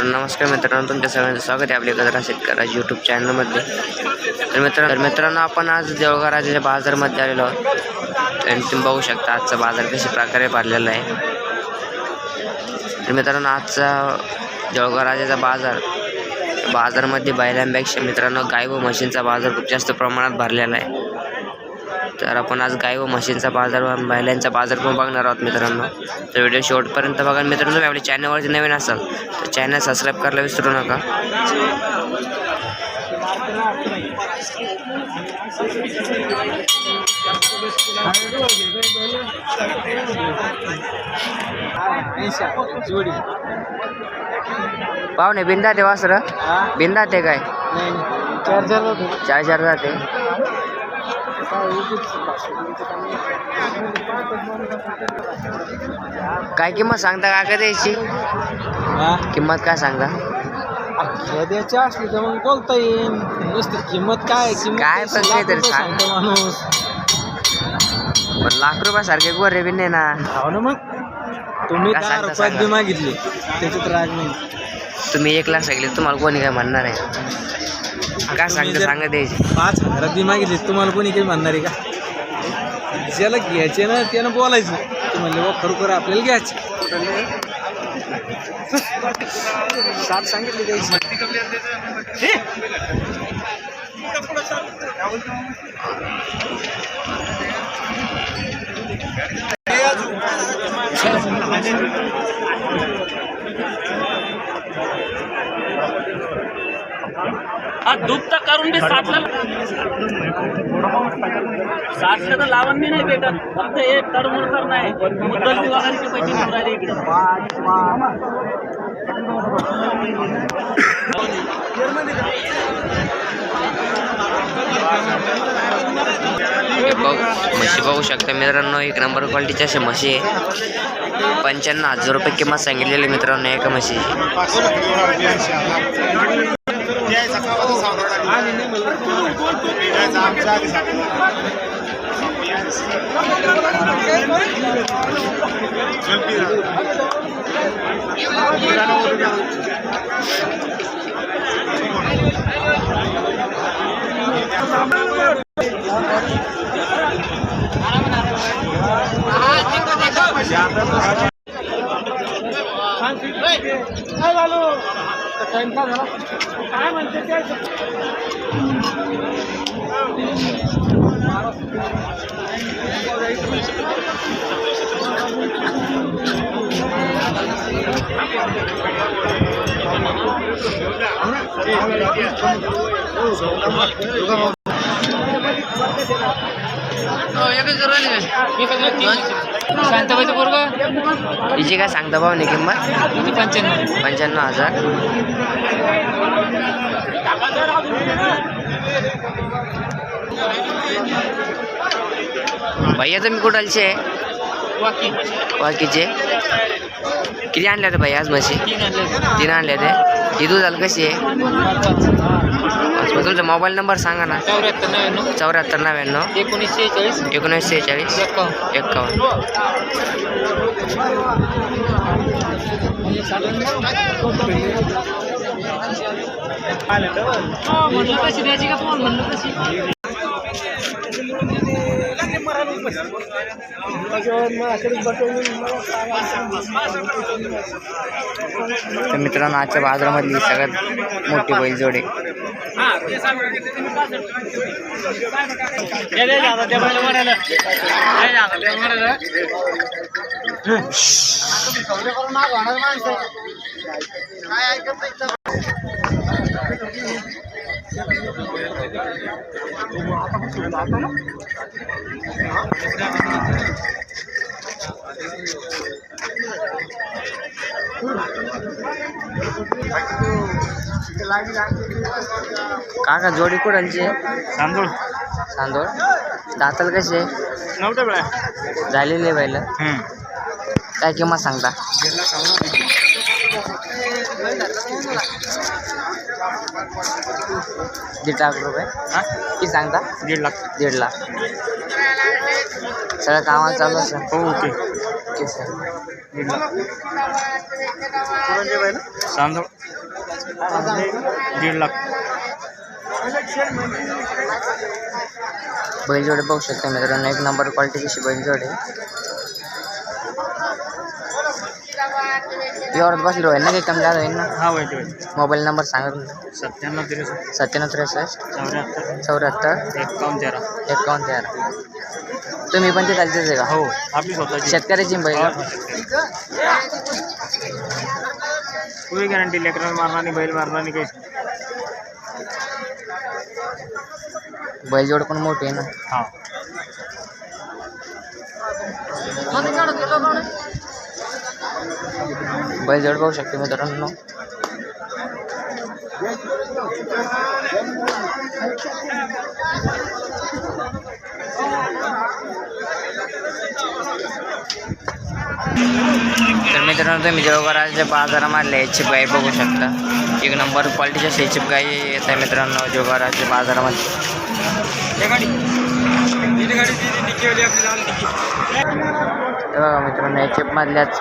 तर नमस्कार मित्रांनो तुमच्या सगळ्यांचं स्वागत आहे आपल्या गजरा शेतकऱ्याच्या यूट्यूब चॅनलमध्ये तर मित्रांनो तर मित्रांनो आपण आज देवळगाव राजाच्या बाजारमध्ये आलेलो आहोत. आणि तुम्ही बघू शकता आजचा बाजार कशा प्रकारे भरलेला आहे. तर मित्रांनो आजचा देवळगाव राजाचा बाजार बाजारमध्ये बैलांपेक्षा मित्रांनो गाय व म्हशींचा बाजार खूप जास्त प्रमाणात भरलेला आहे. तर आपण आज गाय व म्हशींचा बाजार व बैलांचा बाजार पण बघणार आहोत मित्रांनो. तर व्हिडिओ शेवटपर्यंत बघा. मित्रांनो तुम्ही आपल्या चॅनलवरती नवीन असाल तर चॅनल सबस्क्राईब करायला विसरू नका. पाहुणे बिंदा ते वासर. बिंदा ते काय? चार चार जाते. काय किंमत सांगता का द्यायची किंमत काय सांगता? द्यायची असली तर मग बोलता येईल नुसती किंमत काय काय पण लाख काहीतरी. सांगतो माणूस. पण लाख रुपयासारखे गोरे बिन्ने ना. हो ना मग? तुम्ही दहा रुपयात. बी मागितली. त्याच्यात राग नाही. तुम्ही एक लाख सांगितले तुम्हाला कोणी काय म्हणणार आहे? काय सांगता सांगा द्यायची पाच हजारात बी मागितली तुम्हाला कोणी काही म्हणणार आहे का? ज्याला घ्यायचे ना त्यानं बोलायचं. तू म्हणले बा खरोखर आपल्याला घ्यायचे. साठ सांगितले द्यायची दुप्त करून बी साठला साठलं तर लावण बी नाही भेटत. फक्त एक तडमोड करणं आहे मुद्दल विभागाचे पैसे घेऊन राहिले इकडे. म्हशी बघू शकता मित्रांनो एक नंबर क्वालिटीच्या अशा म्हशी आहे. पंच्याण्णव हजार रुपये किंमत सांगितलेली मित्रांनो एका म्हशीची. Ya, टाइमपास झाला काय म्हणते ते एकच राहिले एकच शांताबाईचं पोरग. हिची काय सांगता भाऊ नाही किंमत? पंच्याण्णव. पंच्याण्णव हजार. भैया तुम्ही कुठालचे वाकी. बाकीचे किती आणल्या होत्या भैया आज म्हशी? तीन आणले आणल्या ते दुधाला कशी आहे मग तुमचा मोबाईल नंबर सांगा ना. चौऱ्याहत्तर नव्याण्णव. चौऱ्याहत्तर नव्याण्णव. एकोणीस शेहेचाळीस एकोणीस सेहेचाळीस एक्कावन्न एक्कावन्न तर मित्रांनो आजच्या बाजारामधली सगळ्यात मोठी बैलजोड. आहे काका जोडी कुठांची तांदूळ तांदूळ दाताल कसे नव्हतं वेळा झालेले बैल. काय किंमत सांगता? दीड लाख रुपये. किती सांगता? दीड लाख. दीड लाख. सगळं कामाला चालू असेल. हो ओके. ओके सर दीड लाख. बैलजोडे बघू शकता मित्रांनो. एक नंबर क्वालिटी कशी बैलजोडे एवढ्यात बसलो आहे ना काही कमी जादा होईल ना. हा माहिती माहिती मोबाईल नंबर सांगा तुमचा. सत्त्याण्णव त्रेसष्ट. सत्त्याण्णव त्रेसष्ट. चौऱ्याहत्तर. चौऱ्याहत्तर. एकावन्न तेरा. एकावन्न तेरा. तुम्ही पण ते चालतेच आहे का? हो आपली स्वतःची. शेतकऱ्याची बैल. पुरी गॅरंटी लेकरांना मारणार नाही बैल मारणार नाही काही बैलजोड पण मोठी आहे ना. हा. बैलजोड बघू शकते मित्रांनो. तर मित्रांनो तुम्ही जेवघराच्या बाजारामधल्या याची गाय बघू शकता. एक नंबर क्वालिटीच्या शेचिप गाय येत आहे मित्रांनो जेवघराच्या बाजारामध्ये हे बघा मित्रांनो या चिपमधल्याच